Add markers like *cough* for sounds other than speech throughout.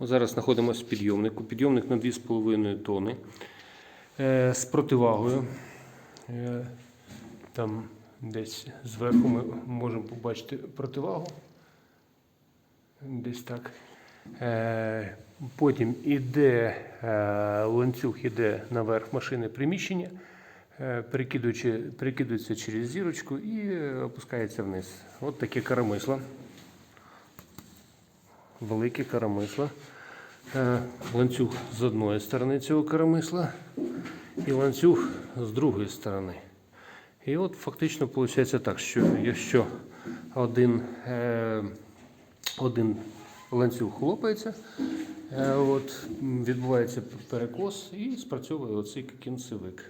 Зараз знаходимося в підйомнику. Підйомник на 2,5 тони е, з противагою. Е, Там десь зверху ми можемо побачити противагу. Десь так. Е, Потім іде ланцюг іде наверх машини приміщення, перекидується через зірочку і опускається вниз. От таке карамисло. Велике карамисло. Е, Ланцюг з одної сторони цього карамисла і ланцюг з другої сторони. І от фактично виходить так, що якщо один, е, один ланцюг хлопається, е, от, відбувається перекос і спрацьовує оцей кінцевик.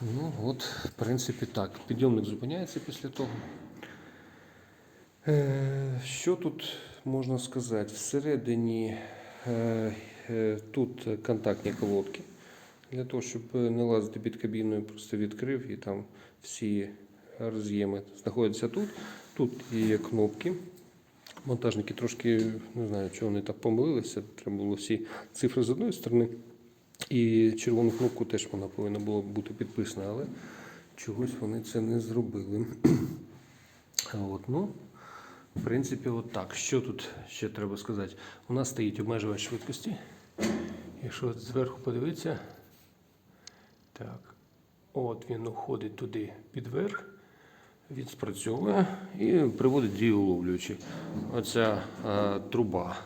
Ну, от, в принципі, так. Підйомник зупиняється після того. Що тут можна сказати? Всередині е, е, тут контактні колодки. Для того, щоб не лазити під кабіною, просто відкрив і там всі роз'єми знаходяться тут. Тут є кнопки. Монтажники трошки не знаю, чого вони так помилилися. Треба було всі цифри з одної сторони. І червону кнопку теж вона повинна була бути підписана, але чогось вони це не зробили. *clears throat* От, ну, в принципі, от так. Що тут ще треба сказати? У нас стоїть обмежувач швидкості. Якщо зверху подивитися, так, от він уходить туди під верх, він спрацьовує і приводить дію уловлюючі. Оця е, труба,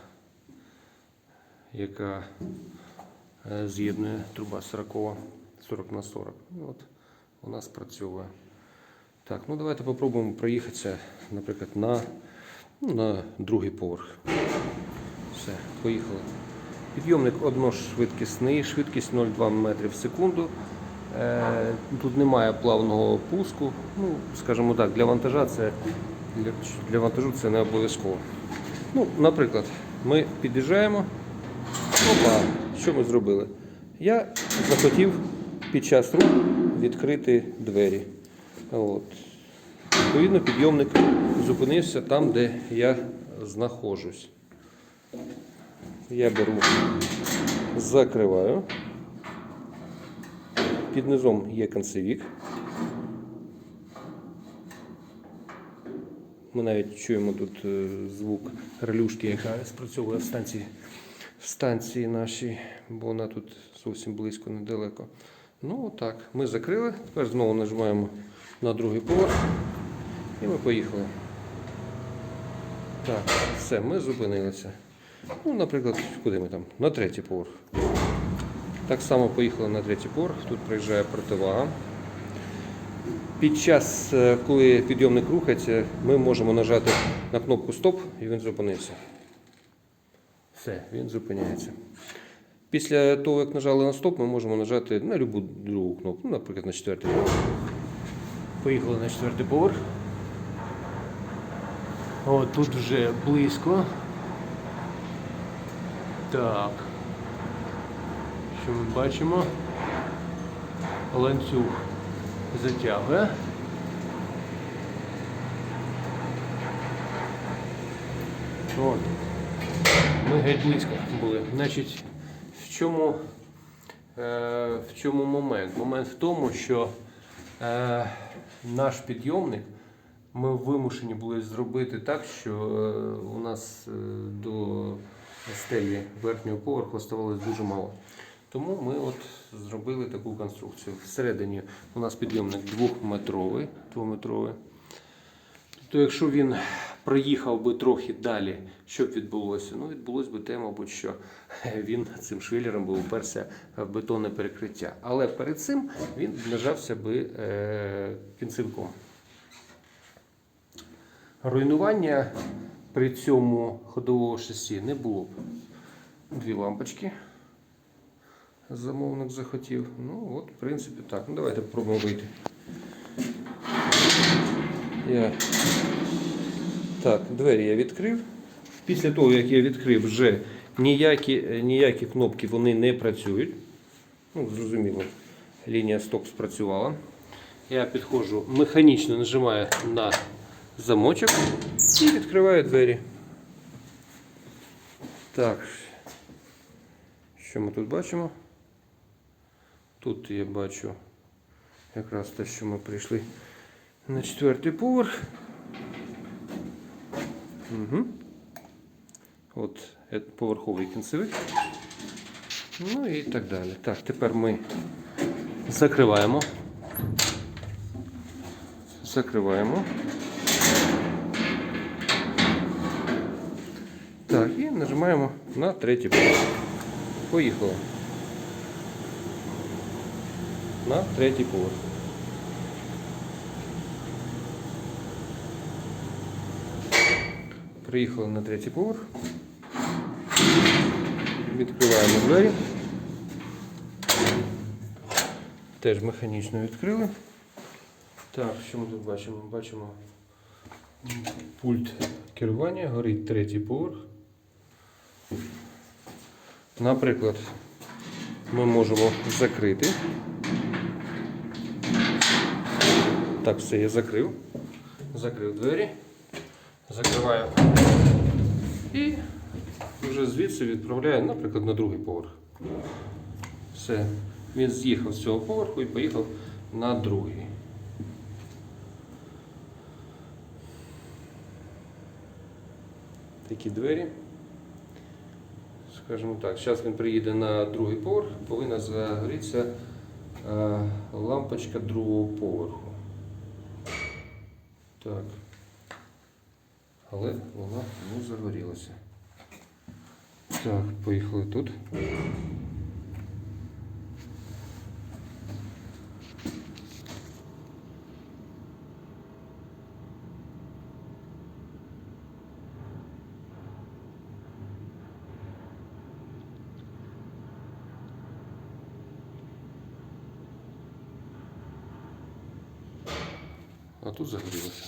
яка е, з'єднує труба 40, 40 на 40. Ну, От, вона спрацьовує. Так, ну давайте попробуємо проїхатися, наприклад, на, на другий поверх. Все, поїхали. Підйомник одношвидкісний, швидкість 0,2 метри в секунду. Е, Тут немає плавного пуску. Ну, скажімо так, для вантажа це для, для вантажу це не обов'язково. Ну, наприклад, ми під'їжджаємо. Опа, що ми зробили? Я захотів під час руху відкрити двері. От. Відповідно, підйомник зупинився там, де я знаходжусь. Я беру, закриваю. Під низом є концевік. Ми навіть чуємо тут е, звук релюшки, яка спрацьовує в станції, в станції нашій, бо вона тут зовсім близько, недалеко. Ну, отак. Ми закрили. Тепер знову нажимаємо на другий поверх. І ми поїхали. Так, все, ми зупинилися. Ну, наприклад, куди ми там? На третій поверх. Так само поїхали на третій поверх. Тут приїжджає противага. Під час, е, коли підйомник рухається, ми можемо нажати на кнопку Стоп і він зупинився. Все, він зупиняється. Після того, як нажали на стоп, ми можемо нажати на будь-яку другу кнопку, наприклад, на четвертий поверх. Поїхали на четвертий поверх. О, тут вже близько. Так. Що ми бачимо? Ланцюг затягує. От. Ми геть близько були. Значить, в чому, е, в чому момент? Момент в тому, що е, наш підйомник ми вимушені були зробити так, що е, у нас е, до стелі верхнього поверху оставалось дуже мало. Тому ми от зробили таку конструкцію. Всередині у нас підйомник двохметровий, двометровий. Тобто, якщо він проїхав би трохи далі, що б відбулося? Ну, відбулося б те, мабуть, що він цим швелером би уперся в бетонне перекриття. Але перед цим він нажався би е, кінцевиком. Руйнування при цьому ходового шасі не було б. Дві лампочки. Замовник захотів. Ну, от, в принципі, так. Ну, давайте спробуємо вийти. Я... Так, двері я відкрив. Після того, як я відкрив, вже ніякі, ніякі кнопки вони не працюють. Ну, зрозуміло, лінія стоп спрацювала. Я підходжу, механічно нажимаю на замочок і відкриваю двері. Так. Що ми тут бачимо? Тут я бачу якраз те, що ми прийшли на четвертий поверх. Угу. От е, поверховий кінцевик. Ну і так далі. Так, тепер ми закриваємо. Закриваємо. Так, і нажимаємо на третій поверх. Поїхали. На третій поверх. Приїхали на третій поверх. Відкриваємо двері. Теж механічно відкрили. Так, що ми тут бачимо? Бачимо пульт керування, горить третій поверх. Наприклад, ми можемо закрити. Так, все, я закрив. Закрив двері. Закриваю. І вже звідси відправляю, наприклад, на другий поверх. Все. Він з'їхав з цього поверху і поїхав на другий. Такі двері. Скажімо так, зараз він приїде на другий поверх, повинна загорітися е, лампочка другого поверху. Так. Але вона не загорілася. Так, поїхали тут. Тут загорілося.